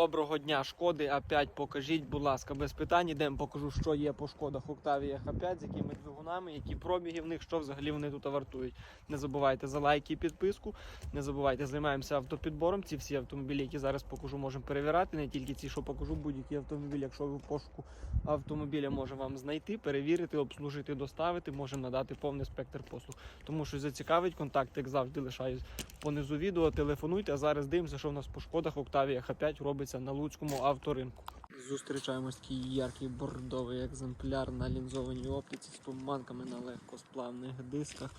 Доброго дня, шкоди А5 покажіть, будь ласка, без питань. Ідемо, покажу, що є по шкодах Octavia А5, з якими двигунами, які пробіги в них, що взагалі вони тут вартують. Не забувайте за лайки і підписку. Не забувайте, займаємося автопідбором. Ці всі автомобілі, які зараз покажу, можемо перевіряти. Не тільки ці, що покажу, будь-які автомобілі, якщо ви в пошуку автомобіля можемо вам знайти, перевірити, обслужити, доставити, можемо надати повний спектр послуг. Тому що зацікавить контакт, як завжди, лишаюсь понизу відео. Телефонуйте. А зараз дивимося, що в нас по шкодах Octavia Х5 робиться на луцькому авторинку. Зустрічаємось такий яркий бордовий екземпляр на лінзованій оптиці з туманками на легкосплавних дисках,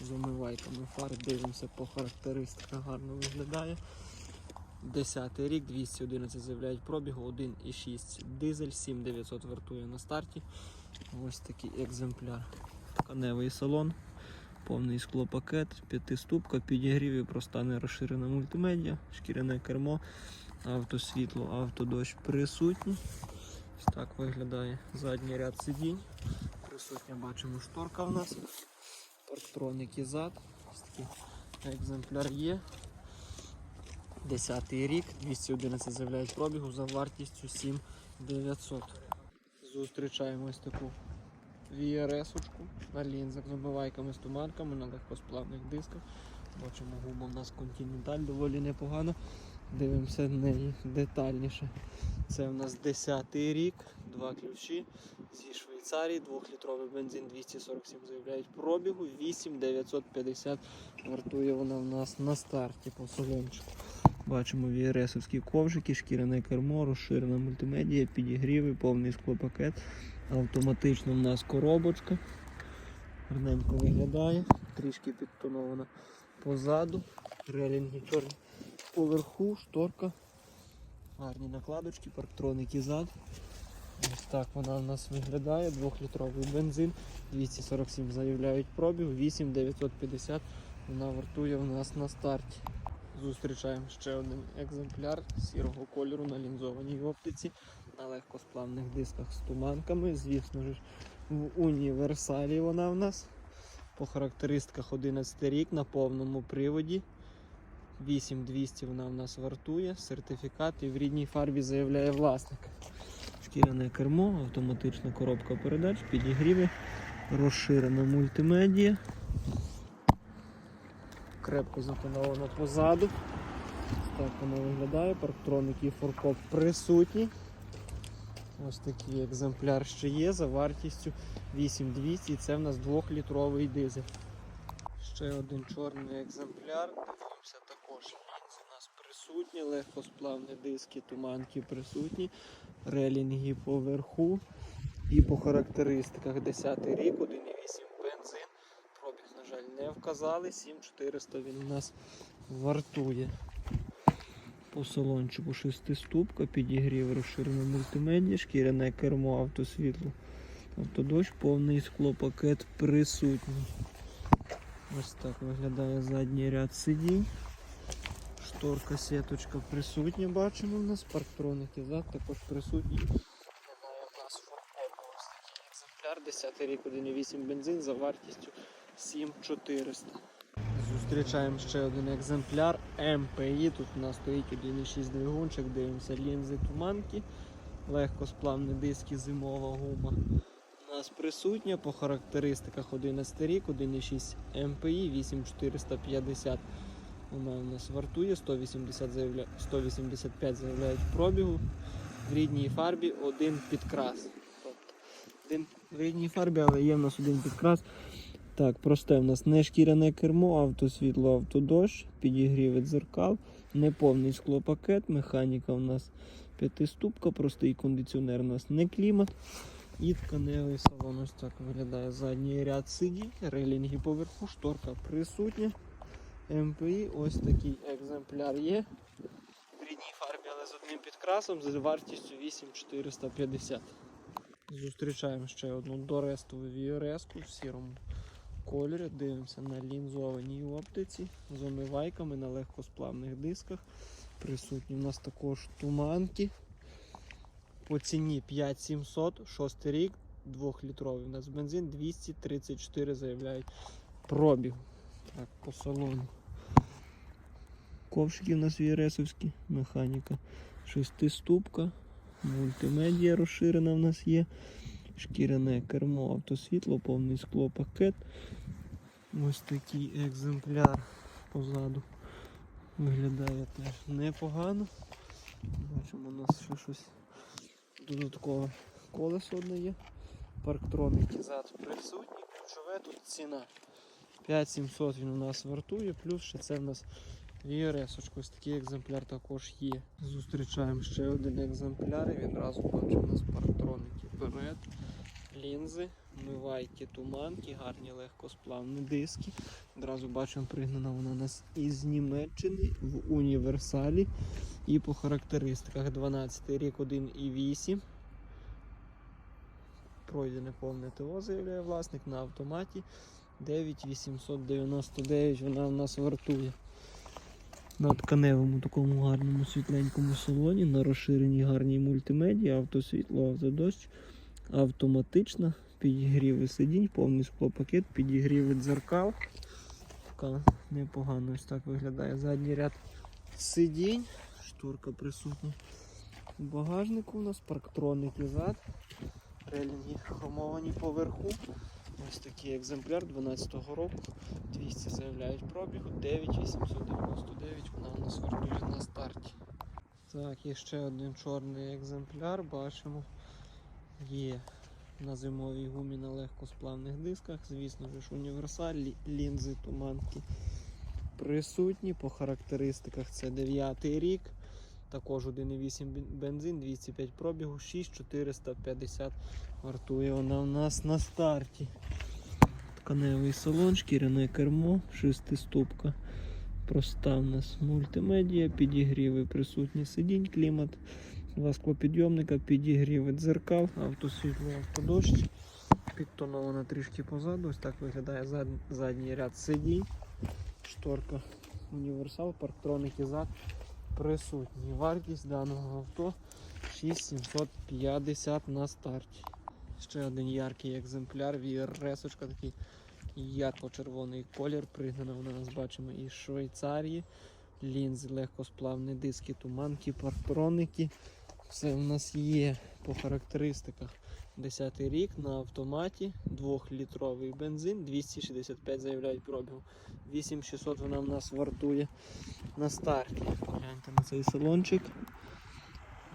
з омивайками фар. Дивимося по характеристиках, гарно виглядає. 10 рік, 211 заявляють пробігу, 1,6 дизель, 7900 вартує на старті. Ось такий екземпляр. Тканевий салон, повний склопакет, п'ятиступка, підігрів і проста не розширена мультимедіа, шкіряне кермо, автосвітло, автодощ присутні. Так виглядає задній ряд сидінь. Присутня бачимо шторка в нас. Парктроніки зад. Ось такий екземпляр є. 10 рік, 211 заявляють пробігу за вартістю 7900. Зустрічаємо ось таку VRS-очку на лінзах з обмивайками з туманками на легкосплавних дисках. Бачимо, гума в нас Continental доволі непогано. Дивимося неї детальніше. Це в нас 10 й рік, два ключі зі Швейцарії, 2-літровий бензин 247 заявляють пробігу, 8950 вартує вона в нас на старті по салончику. Бачимо VRS-овські ковшики, шкіряне кермо, розширена мультимедія, підігріви, повний склопакет. Автоматично в нас коробочка. Гарненько виглядає, трішки підтонована позаду. Релінги чорні поверху, шторка. Гарні накладочки, парктроники зад. Ось так вона у нас виглядає. Двохлітровий бензин. 247 заявляють пробіг, 8950 вона вартує у нас на старті. Зустрічаємо ще один екземпляр сірого кольору на лінзованій оптиці, на легкосплавних дисках з туманками. Звісно ж, в універсалі вона в нас. По характеристиках 11 рік на повному приводі. 8200 вона в нас вартує, сертифікат і в рідній фарбі заявляє власник. Шкіряне кермо, автоматична коробка передач, підігріви, розширена мультимедія. Крепко затоновано позаду. Так воно виглядає. Парктроники і форкоп присутні. Ось такий екземпляр ще є за вартістю 8200 і це в нас 2-літровий дизель. Ще один чорний екземпляр. Дивимося також. Лінзи у нас присутні, легкосплавні диски, туманки присутні, релінги поверху. І по характеристиках 10 рік, 1,8 бензин. Пробіг, на жаль, не вказали. 7400 він у нас вартує. По салончику шестиступка, підігрів розширена мультимедіа, шкіряне кермо, автосвітло, автодощ, повний склопакет присутній. Ось так виглядає задній ряд сидінь. Шторка, сіточка присутня, бачимо в нас. Парктроники зад також присутні. Виглядає в нас форкоп. Ось такий екземпляр, 10 рік 1,8 бензин за вартістю 7400. Зустрічаємо ще один екземпляр МПІ. Тут у нас стоїть 1,6 двигунчик, дивимося лінзи туманки, легкосплавні диски, зимова гума. Нас присутня по характеристиках 11 рік, 1,6 МПІ, 8450. Вона у нас вартує, 180 заявля... 185 заявляють пробігу. В рідній фарбі один підкрас. Один в рідній фарбі, але є в нас один підкрас. Так, просте в нас не шкіряне кермо, автосвітло, автодощ, підігрівець дзеркал, неповний склопакет, механіка у нас п'ятиступка, простий кондиціонер у нас не клімат. І тканевий салон ось так виглядає задній ряд сидінь, релінги поверху, шторка присутня. МПІ ось такий екземпляр є. В рідній фарбі, але з одним підкрасом з вартістю 8450. Зустрічаємо ще одну дорестову VRS в сірому кольорі. Дивимося на лінзованій оптиці з омивайками на легкосплавних дисках. Присутні у нас також туманки. По ціні 5700, 6 рік, 2-літровий. У нас бензин 234 заявляють пробіг. Так, по салону. Ковшики у нас віресовські, механіка Шестиступка, мультимедіа розширена в нас є. Шкіряне кермо, автосвітло, повний склопакет. Ось такий екземпляр позаду. Виглядає теж непогано. Бачимо, у нас ще щось додаткове колесо одне є. Парктроники зад присутні. Ключове тут ціна. 5700 він у нас вартує, плюс ще це в нас VRS. Ось такий екземпляр також є. Зустрічаємо ще один екземпляр і відразу бачимо у нас парктроники вперед. Лінзи, мивайки, туманки, гарні легкосплавні диски. Одразу бачимо, пригнана вона у нас із Німеччини в універсалі. І по характеристиках 12 рік 1,8. Пройдене повне ТО, заявляє власник на автоматі. 9899 вона в нас вартує. На тканевому такому гарному світленькому салоні, на розширеній гарній мультимедії, автосвітло, автодощ, автоматична, підігріви сидінь, повний склопакет, підігріви дзеркал. Така непогано ось так виглядає задній ряд сидінь. Шторка присутня. У багажнику у нас парктроники зад. Релінги хромовані поверху. Ось такий екземпляр 12-го року. 200 заявляють пробігу, 9899 вона у нас вартує на старті. Так, є ще один чорний екземпляр, бачимо. Є на зимовій гумі на легкосплавних дисках. Звісно ж універсаль, лінзи, туманки присутні. По характеристиках це 9 рік. Також 1,8 бензин, 205 пробігу, 6450 вартує вона у нас на старті. Тканевий салон, шкіряне кермо, шестиступка. Проста в нас мультимедіа, підігріви присутні сидінь, клімат, два склопідйомника, підігріви дзеркал, автосвітло, автодощ. Підтонована трішки позаду. Ось так виглядає зад, задній ряд сидінь. Шторка універсал, парктроники зад присутні. Вартість даного авто 6750 на старті. Ще один яркий екземпляр, VRS, такий ярко-червоний колір. Пригнана вона нас бачимо із Швейцарії. Лінзи, легкосплавні диски, туманки, парктроники. Все в нас є по характеристиках. 10 рік на автоматі, 2-літровий бензин, 265 заявляють пробігу. 8600 вона в нас вартує на старті. Гляньте на цей салончик.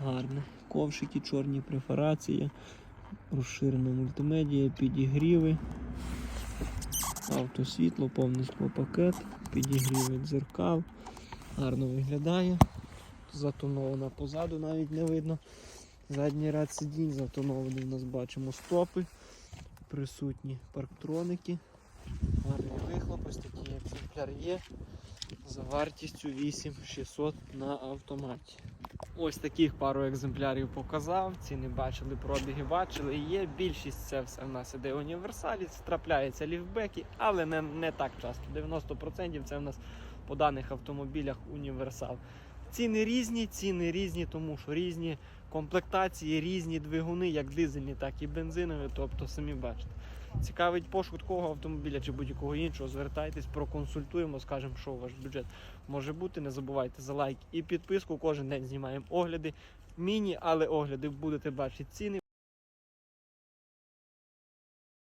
Гарне. Ковшики, чорні преферації, розширена мультимедія, підігріви, автосвітло, повний склопакет, підігріви дзеркал. Гарно виглядає. Затонована позаду, навіть не видно. Задній ряд сидінь, затонований у нас бачимо стопи, присутні парктроники. Гарний вихлоп, такий екземпляр є. За вартістю 8600 на автоматі. Ось таких пару екземплярів показав. Ціни бачили, пробіги бачили. Є більшість це все в нас іде універсалі, трапляються ліфбеки, але не, не так часто. 90% це в нас по даних автомобілях універсал. Ціни різні, ціни різні, тому що різні комплектації, різні двигуни, як дизельні, так і бензинові. Тобто самі бачите. Цікавить пошук такого автомобіля чи будь-якого іншого, звертайтесь, проконсультуємо, скажемо, що ваш бюджет може бути. Не забувайте за лайк і підписку. Кожен день знімаємо огляди. Міні, але огляди будете бачити ціни.